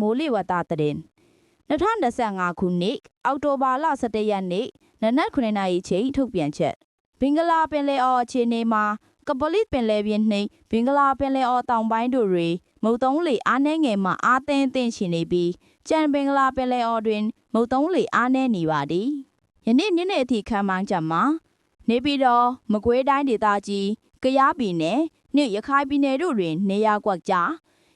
မိုးလေဝသသတင်း2025ခုနှစ်အောက်တိုဘာလ17ရက်နေ့နနက်9:00နာရီချိန်ထုတ်ပြန်ချက်ဘင်္ဂလားပင်လယ်အော်အခြေအနေမှာကပလစ်ပင်လယ်ပြင်နှင့်ဘင်္ဂလားပင်လယ်အော်တောင်ပိုင်းတို့တွင်မုတ်သုံးလေအားနည်းငယ်မှအားသင်းသင့်ရှိနေပြီးကြံဘင်္ဂလားပင်လယ်အော်တွင်မုတ်သုံးလေအားနည်းနေပါသည်ယနေ့ညနေအထိခန့်မှန်းချက်မှာနေပြည်တော်မကွေးတိုင်းဒေသကြီးကယားပြည်နယ်နှင့်ရခိုင်ပြည်နယ်တို့တွင် နေရာကွက်ကြား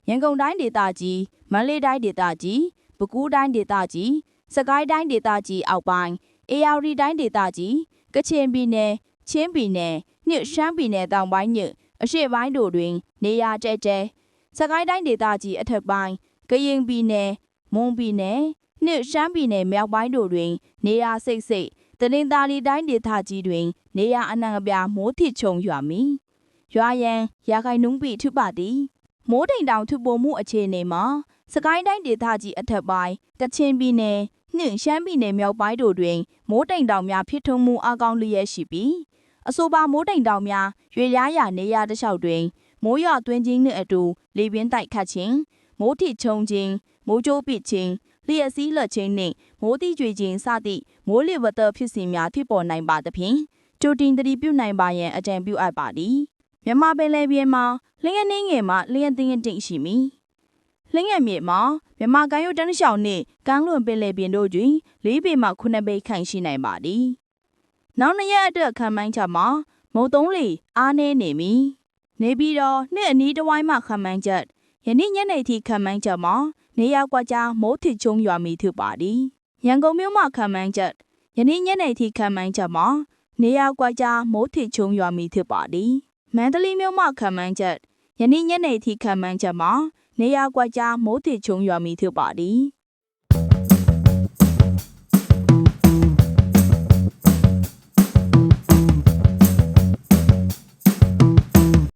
ရန်ကုန်တိုင်းဒေသကြီးမန္တလေးတိုင်းဒေသကြီးပဲခူးတိုင်းဒေသကြီးစကိုင်းတိုင်းဒေသကြီးအောက်ပိုင်းအေရဝတီတိုင်းဒေသကြီးကချင်ပြည်နယ်ချင်းပြည်နယ်နှင့်ရှမ်းပြည်နယ်တောင်ပိုင်းညအရှေ့ပိုင်းတို့တွင် နေရာကျဲကျဲစကိုင်းတိုင်းဒေသကြီးအထက်ပိုင်းကရင်ပြည်နယ်မွန်ပြည်နယ်နှင့်ရှမ်းပြည်နယ်မြောက်ပိုင်းတို့တွင် နေရာစိတ်စိတ်တနင်္သာရီတိုင်းဒေသကြီးတွင် နေရာအနှံ့အပြားမိုးထစ်ချုံရွာမီရွာရန်ရာခိုင်နှုန်းပြထုပါသည် မိုးတိမ်တောင်ထူပုံမှုအခြေအနေမှာစကိုင်းတိုင်းဒေသကြီးအထက်ပိုင်းကချင်ပြည်နယ်နှင့်ရှမ်းပြည်နယ်မြောက်ပိုင်းတို့တွင်မိုးတိမ်တောင်များဖြစ်ထွန်းမှုအကောင်းလျက်ရှိပြီးအဆိုပါမိုးတိမ်တောင်များရွေရားရာနေရာတစ်လျှောက်တွင်မိုးရွာသွင်းခြင်းနှင့်အတူလေပြင်းတိုက်ခတ်ခြင်းမိုးထစ်ချုံခြင်းမိုးကြိုးပစ်ခြင်းလျှက်စီးလက်ခြင်းနှင့်မိုးတိကျွေခြင်းစသည့်မိုးလေဝသဖြစ်စဉ်များဖြစ်ပေါ်နိုင်ပါသဖြင့်ကြိုတင်သတိပြုနိုင်ပါရန်အကြံပြုအပ်ပါသည် မြန်မာပင်လယ်ပြင်မှာလျှက်နှင်းငယ်မှလျှက်သင်းတိတ်ရှိမည်လျှက်မြေမှာမြန်မာကမ်းရိုးတန်းလျှောက်နှင့်ကမ်းလွန်ပင်လယ်ပြင်တို့တွင်၄ပေမှ9ပေခန့်ရှိနိုင်ပါသည်နောက်နှစ်ရက်အတွက်ခံမှန်းချက်မှာမုတ်သုံးလေအားနည်းနေမည်နေပြီးတော့နှစ်အနီးတစ်ဝိုင်းမှခံမှန်းချက်ယနေ့ညနေထိခံမှန်းချက်မှာနေရာကွက်ကြားမိုးထစ်ချုံရွာမည်ဖြစ်ပါသည်ရန်ကုန်မြို့မှခံမှန်းချက်ယနေ့ညနေထိခံမှန်းချက်မှာနေရာကွက်ကြားမိုးထစ်ချုံရွာမည်ဖြစ်ပါသည် မန္တလေးမြို့မှခံမှန်းချက်ယနေ့ညနေထိခံမှန်းချက်မှာနေရာကွက်ကြားမိုးထစ်ချုံရွာမည်ဖြစ်ပါသည်